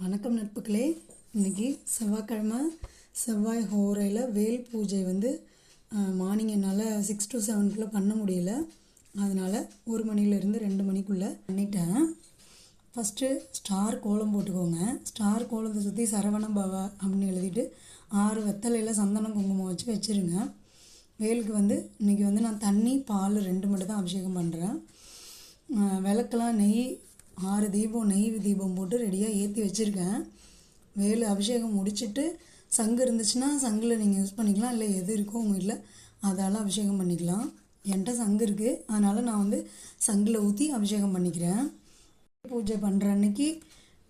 வணக்கம் நட்புகளே. இன்றைக்கி செவ்வாய்க்கிழமை செவ்வாய் ஹோரையில் வேல் பூஜை வந்து மார்னிங் என்னால் சிக்ஸ் டு செவனுக்குள்ளே பண்ண முடியல. அதனால் ஒரு மணிலேருந்து ரெண்டு மணிக்குள்ளே பண்ணிட்டேன். ஃபஸ்ட்டு ஸ்டார் கோலம் போட்டுக்கோங்க. ஸ்டார் கோலத்தை சுற்றி சரவண பவா அப்படின்னு எழுதிட்டு ஆறு வெத்தலையில் சந்தனம் குங்குமம் வச்சு வச்சுருங்க. வேலுக்கு வந்து இன்றைக்கி வந்து நான் தண்ணி பால் ரெண்டு மட்டும் தான் அபிஷேகம் பண்ணுறேன் விளக்கெல்லாம் நெய் ஆறு தீபம் நெய் தீபம் போட்டு ரெடியாக ஏற்றி வச்சுருக்கேன். வேலு அபிஷேகம் முடிச்சுட்டு சங்கு இருந்துச்சுன்னா சங்கில் நீங்கள் யூஸ் பண்ணிக்கலாம் இல்லை எது இருக்கோ உங்கள் வீட்டில் அதால் அபிஷேகம் பண்ணிக்கலாம். என்கிட்ட சங்கு இருக்குது அதனால் நான் வந்து சங்கில் ஊற்றி அபிஷேகம் பண்ணிக்கிறேன். பூஜை பண்ணுற அன்னைக்கு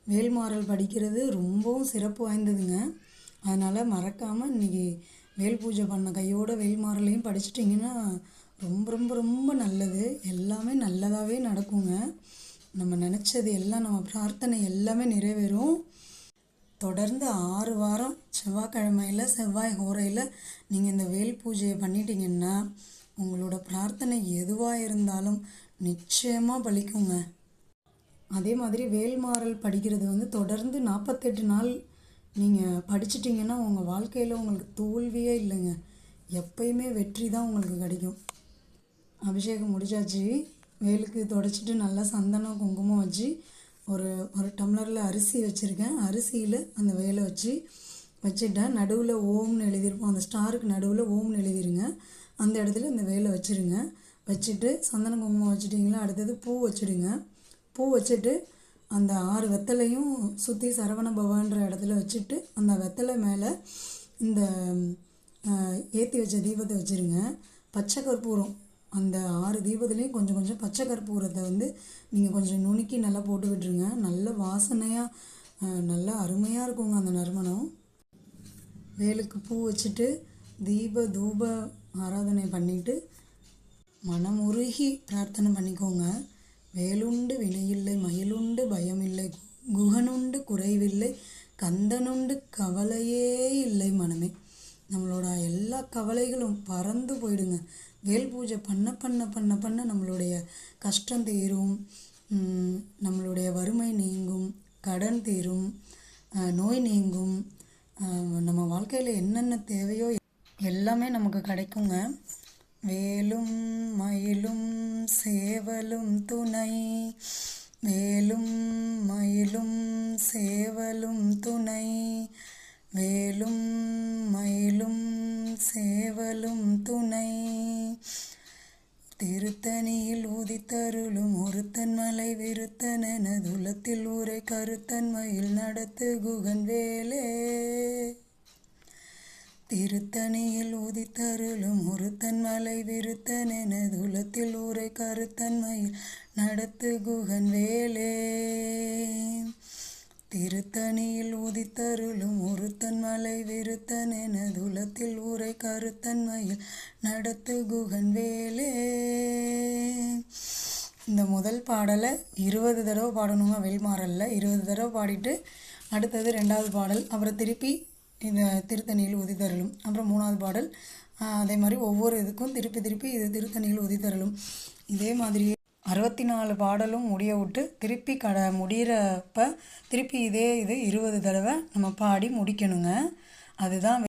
வேல்மாறல் படிக்கிறது ரொம்பவும் சிறப்பு வாய்ந்ததுங்க. அதனால் மறக்காமல் இன்றைக்கி வேல் பூஜை பண்ண கையோட வேல்மாறலையும் படிச்சிட்டிங்கன்னா ரொம்ப ரொம்ப ரொம்ப நல்லது. எல்லாமே நல்லதாகவே நடக்குங்க. நம்ம நினச்சது எல்லாம் நம்ம பிரார்த்தனை எல்லாமே நிறைவேறும். தொடர்ந்து ஆறு வாரம் செவ்வாய்க்கிழமையில் செவ்வாய் ஹோரையில் நீங்கள் இந்த வேல் பூஜையை பண்ணிட்டீங்கன்னா உங்களோட பிரார்த்தனை எதுவாக இருந்தாலும் நிச்சயமாக பலிக்குங்க. அதே மாதிரி வேல்மாறல் படிக்கிறது வந்து தொடர்ந்து நாற்பத்தெட்டு நாள் நீங்கள் படிச்சிட்டிங்கன்னா உங்கள் வாழ்க்கையில் உங்களுக்கு தோல்வியே இல்லைங்க. எப்பயுமே வெற்றி தான் உங்களுக்கு கிடைக்கும். அபிஷேகம் முடிச்சாச்சு வேலுக்கு தொடச்சிட்டு நல்லா சந்தனம் குங்குமம் வச்சு ஒரு ஒரு டம்ளரில் அரிசி வச்சுருக்கேன். அரிசியில் அந்த வேலை வச்சு வச்சுட்டேன் நடுவில் ஓம்னு எழுதியிருப்போம். அந்த ஸ்டாருக்கு நடுவில் ஓம்னு எழுதிருங்க. அந்த இடத்துல இந்த வேலை வச்சுருங்க. வச்சுட்டு சந்தன குங்குமம் வச்சுட்டிங்களா? அடுத்தது பூ வச்சுடுங்க. பூ வச்சுட்டு அந்த ஆறு வெத்தலையும் சுற்றி சரவண பவான்ற இடத்துல வச்சுட்டு அந்த வெத்தலை மேலே இந்த ஏற்றி வச்ச தீபத்தை வச்சுருங்க. பச்சை கற்பூரம். அந்த ஆறு தீபத்துலேயும் கொஞ்சம் கொஞ்சம் பச்சை கற்பூரத்தை வந்து நீங்கள் கொஞ்சம் நுணுக்கி நல்லா போட்டு விட்டுருங்க. நல்ல வாசனையாக நல்லா அருமையாக இருக்குங்க அந்த நறுமணம். வேலுக்கு பூ வச்சுட்டு தீப தூப ஆராதனை பண்ணிவிட்டு மனமுருகி பிரார்த்தனை பண்ணிக்கோங்க. வேலுண்டு வினையில்லை மயிலுண்டு பயமில்லை குகனுண்டு குறைவில்லை கந்தனுண்டு கவலையே இல்லை மனமே. நம்மளோட எல்லா கவலைகளும் பறந்து போயிடுங்க. வேல் பூஜை பண்ண பண்ண பண்ண பண்ண நம்மளுடைய கஷ்டம் தீரும். நம்மளுடைய வறுமை நீங்கும் கடன் தீரும் நோய் நீங்கும். நம்ம வாழ்க்கையில் என்னென்ன தேவையோ எல்லாமே நமக்கு கிடைக்குங்க. வேலும் மயிலும் சேவலும் துணை. வேலும் மயிலும் சேவலும் துணை. வேலும் மயிலும் சேவலும் துணை. திருத்தணியில் ஊதித்தருளும் ஒருத்தன் மலை விருத்தன துலத்தில் ஊரை கருத்தன் மயில் நடத்து குகன் வேலே. திருத்தணியில் ஊதித்தருளும் ஒருத்தன் மலை விருத்தன துலத்தில் ஊரை கருத்தன் மயில் நடத்து குகன் வேலே. திருத்தணியில் உதித்தருளும் ஒருத்தன் மலை விருத்தன் எனதுலத்தில் ஊரை கருத்தன்மையில் நடத்து குகன் வேலே. இந்த முதல் பாடலை இருபது தடவை பாடணுங்க வெல்மாறலில் இருபது தடவை பாடிட்டு அடுத்தது ரெண்டாவது பாடல். அப்புறம் திருப்பி இந்த திருத்தணியில் உதித்தருளும். அப்புறம் மூணாவது பாடல். அதே மாதிரி ஒவ்வொரு இதுக்கும் திருப்பி திருப்பி இது திருத்தணியில் உதித்தருளும். இதே மாதிரியே அறுபத்தி நாலு பாடலும் முடிய விட்டு திருப்பி கட முடிகிறப்ப திருப்பி இதே இது இருபது தடவை நம்ம பாடி முடிக்கணுங்க. அதுதான்